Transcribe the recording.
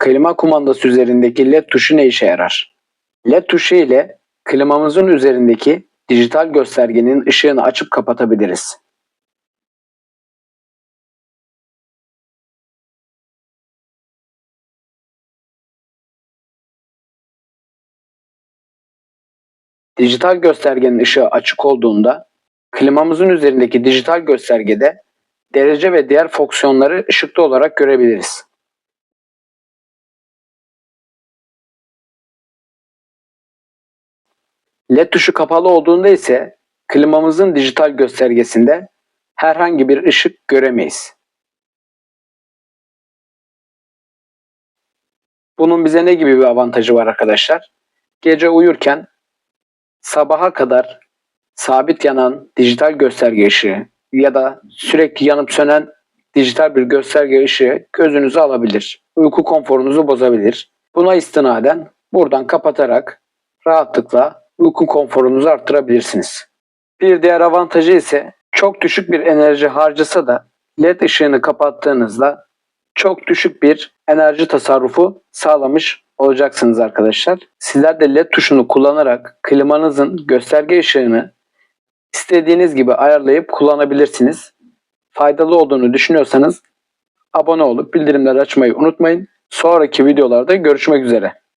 klima kumandası üzerindeki LED tuşu ne işe yarar? LED tuşu ile klimamızın üzerindeki dijital göstergenin ışığını açıp kapatabiliriz. Dijital göstergenin ışığı açık olduğunda klimamızın üzerindeki dijital göstergede derece ve diğer fonksiyonları ışıklı olarak görebiliriz. LED tuşu kapalı olduğunda ise klimamızın dijital göstergesinde herhangi bir ışık göremeyiz. Bunun bize ne gibi bir avantajı var arkadaşlar? Gece uyurken sabaha kadar sabit yanan dijital gösterge ışığı ya da sürekli yanıp sönen dijital bir gösterge ışığı gözünüzü alabilir. Uyku konforunuzu bozabilir. Buna istinaden buradan kapatarak rahatlıkla uyku konforunuzu arttırabilirsiniz. Bir diğer avantajı ise çok düşük bir enerji harcasa da LED ışığını kapattığınızda çok düşük bir enerji tasarrufu sağlamış olacaksınız arkadaşlar. Sizler de LED tuşunu kullanarak klimanızın gösterge ışığını istediğiniz gibi ayarlayıp kullanabilirsiniz. Faydalı olduğunu düşünüyorsanız abone olup bildirimleri açmayı unutmayın. Sonraki videolarda görüşmek üzere.